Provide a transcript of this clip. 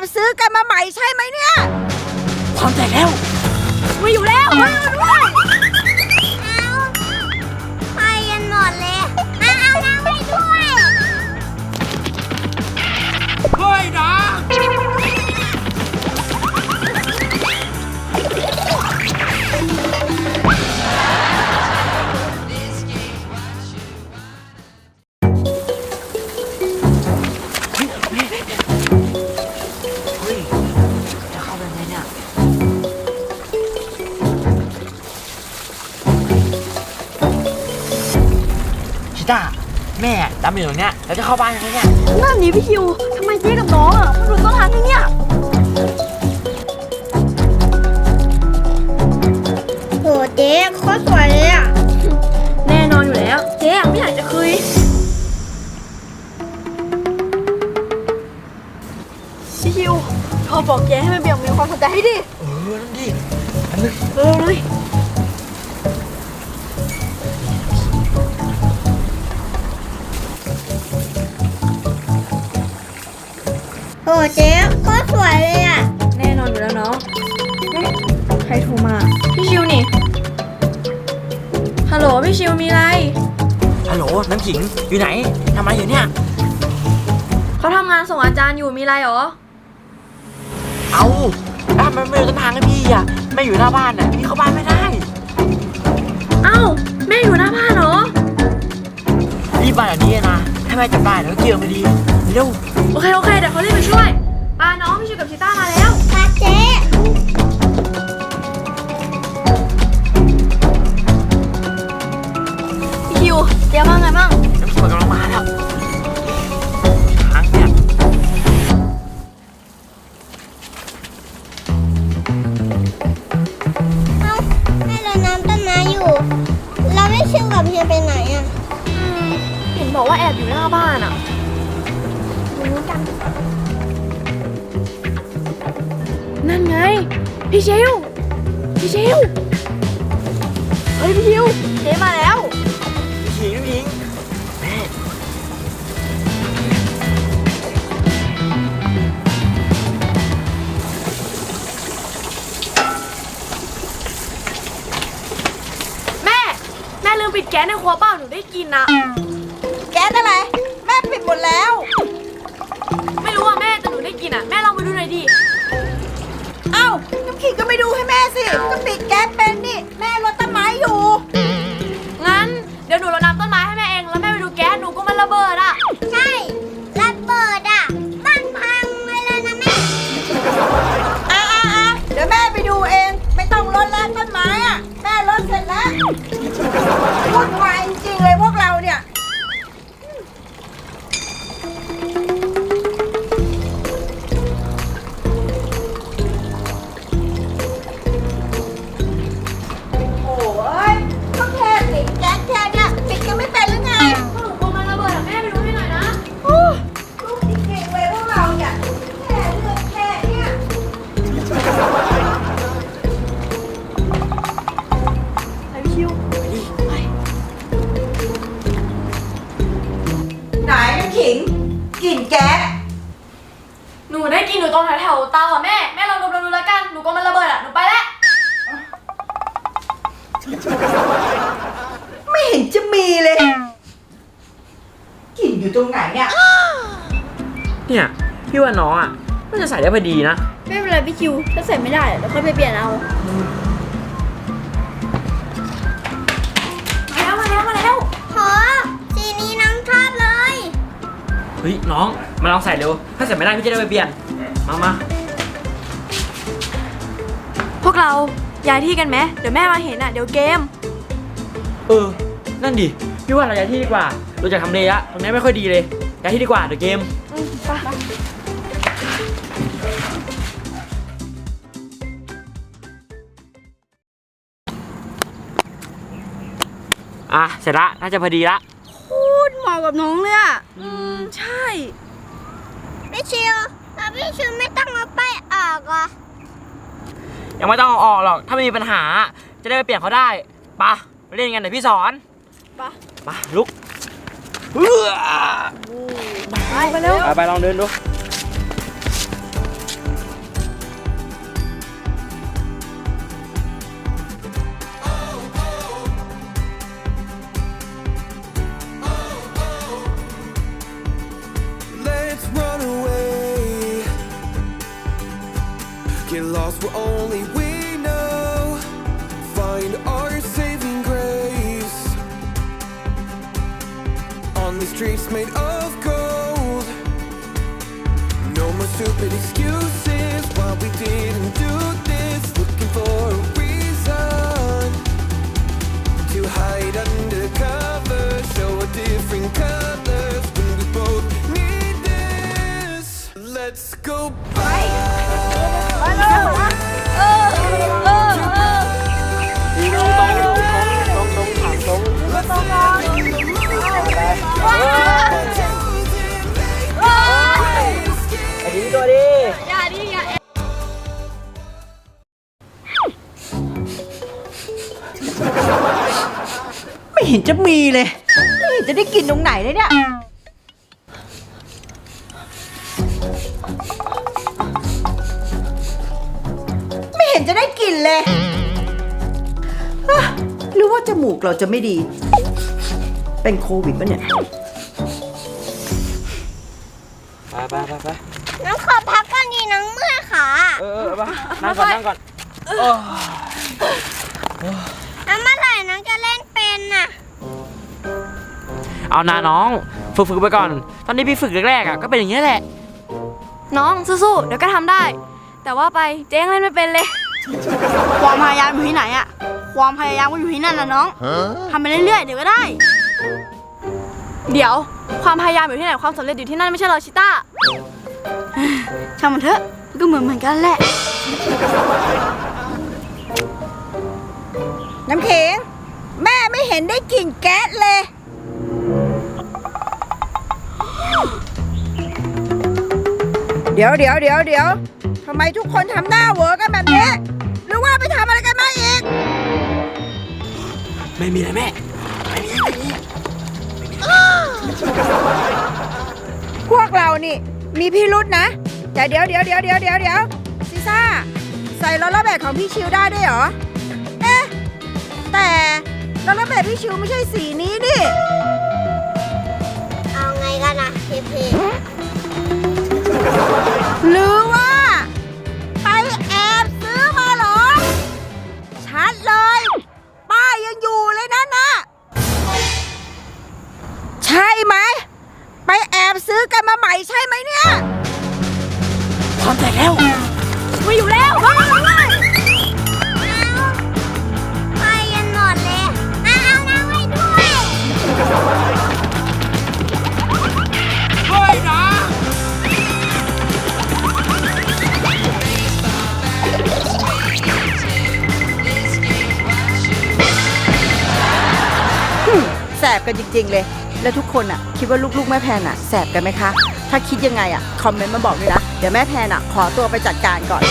อบซื้อกันมาใหม่ใช่ไหมเนี่ย ความแตกแล้ว ไม่อยู่แล้วไม่อยู่ด้วย ชิต้า แม่ดำอยู่ตรงเนี้ยเราจะเข้าบ้านยังไงเนี่ยนั่นนี่พี่คิวทำไมเจ๊กับน้องอะมาดูต้นทางที่เนี่ยโหเจ๊โคตรสวยเลยอะ แน่นอนอยู่แล้ว เจ๊ไม่อยากจะคุย พี่คิวโทรบอกเจ๊ให้มาเบี่ยงเบนความสนใจให้ดิ เออนั่นดิอันนึง เออเลย โหเจ๊โคตรสวยเลยอะ แน่นอนอยู่แล้วเนาะเอ๊ะใครโทรมา พี่ชิวนี่ ฮัลโหลพี่ชิวมีอะไร ฮัลโหลน้ำขิงอยู่ไหนทำอะไรอยู่เนี่ย เขาทำงานส่งอาจารย์อยู่มีอะไรเหรอ เอาบ้านมันไม่รู้ต้นทางให้พี่อะแม่อยู่หน้าบ้านน่ะพี่เข้าบ้านไม่ได้เอ้าแม่อยู่หน้าบ้านเหรอ รีบมาเดี๋ยวนี้นะ ถ้าแม่จับได้แล้วเกี่ยวพอดีเร็วโอเค โอเค เดี๋ยวเขารีบไปช่วยปาน้องพี่ชิวกับชิต้ามาแล้วค่ะเจ๊พี่คิวเจ๊ว่าไงบ้างน้ำขิงมันกำลัง นั่นไง พี่ชิว พี่ชิว เฮ้ยพี่ชิวเจ๊มาแล้วน้ำขิงน้ำขิงแม่แม่ แม่ลืมปิดแก๊สในครัวเปล่าหนูได้กินนะ แก๊สอะไร แม่ปิดหมดแล้ว นูได้กินอะ แม่ลองไปดูหน่อยดิ เอ้าน้ำขิงก็ไปดูให้แม่สิก็ปิดแก๊สเป็นนี่ แม่รดต้นไม้อยู่ งั้นเดี๋ยวหนูรดน้ำต้นไม้ให้แม่เอง แล้วแม่ไปดูแก๊สหนูก็มันระเบิดอะ ใช่ระเบิดอะบ้านพังเลยแล้วนะแม่ อะอะอะเดี๋ยวแม่ไปดูเอง ไม่ต้องรดแล้วต้นไม้อะ แม่รดเสร็จแล้ววุ่นวายจริงๆเลยพวกเราเนี่ย ได้กินหนูตรงแถวๆเตาอะแม่ แม่ลองดมๆดูแล้วกัน หนูกลัวมันระเบิดอะ หนูไปแล้ว ไม่เห็นจะมีเลยกลิ่นอยู่ตรงไหนเนี่ยเนี่ยพี่ว่าน้องอะน่าจะใส่ได้พอดีนะ ไม่เป็นไรพี่คิว ถ้าใส่ไม่ได้เดี๋ยวค่อยไปเปลี่ยนเอามา เฮ้ยน้อง มาลองใส่เร็ว ถ้าใส่ไม่ได้พี่จะได้ไปเปลี่ยน มามาพวกเราย้ายที่กันไหมเดี๋ยวแม่มาเห็นอะ เดี๋ยวเกม เออ นั่นดิ พี่ว่าเราย้ายที่ดีกว่า เราจะทำเลอะตรงนี้ไม่ค่อยดีเลย ย้ายที่ดีกว่า เดี๋ยวเกมอืมไปอะ เสร็จละ น่าจะพอดีละ พูดเหมาะกับน้องเลยอะอืมใช่ พี่ชิวแล้วพี่ชิวไม่ต้องเอาไปายออกเหรอะยังไม่ต้องเอาออกหรอก ถ้าไม่มีปัญหา จะได้ไปเปลี่ยนเขาได้ไปะไปเล่นกันเดี๋ยวพี่สอนไป ไปลุกเอื้อไปไปเร็วไปไปลองเดินดู lost, we're only we know. Find our saving grace on the streets made of gold. No more stupid excuses why we didn't do this. Looking for เห็นจะมีเลยไม่เห็นจะได้กินตรงไหนเลยเนี่ย ไม่เห็นจะได้กลิ่นเลยฮะหรือว่าจมูกเราจะไม่ดี เป็นโควิดปะเนี่ย ไปไปไปไปน้องขอพักก่อนดีน้องเมื่อยขา เออเออไปนั่งก่อนนั่งก่อนแล้ว เอานาน้อง ฝึกฝึกไปก่อน ตอนนี้พี่ฝึกแรกๆอะก็เป็นอย่างนี้ยแหละ น้องสู้ๆเดี๋ยวก็ทำได้ แต่ว่าไปเจ๊ยังเล่นไม่เป็นเลย ความพยายามอยู่ที่ไหนอะความพยายามก็อยู่ที่นั่นนะน้องทำไปเรื่อยๆเดี๋ยวก็ได้ เดี๋ยวความพยายามอยู่ที่ไหนความสำเร็จอยู่ที่นั่นไม่ใช่เหรอชิต้า ช่างมันเถอะมันก็เหมือนเหมือนกันแหละ น้ำขิงแม่ไม่เห็นได้กลิ่นแก๊สเลย ดี๋ยวเดี๋ยวเดี๋ยวเดี๋ยวทำไมทุกคนทำหน้าเหวอกันแบบนี้ หรือว่าไปทำอะไรกันมาอีก ไม่มีเลยแม่พวกเรานี่ มีพิรุษนะ แต่เดี๋ยวเดี๋ยวเดี๋ยวเดี๋ยวเดี๋ยวเดี๋ยวซิซ่า ใส่รถระเบิดของพี่ชิวได้ด้วยเหรอ เอ๊ะ แต่รถระเบิดพี่ชิวไม่ใช่สีนี้นี่ เอาไงกันนะพี่พี่ หรือว่า แสบกันจริง ๆ เลย แล้วทุกคนอะคิดว่าลูกๆแม่แพนอะแสบกันไหมคะ ถ้าคิดยังไงอะคอมเมนต์มาบอกด้วยนะ เดี๋ยวแม่แพนอะขอตัวไปจัดการก่อน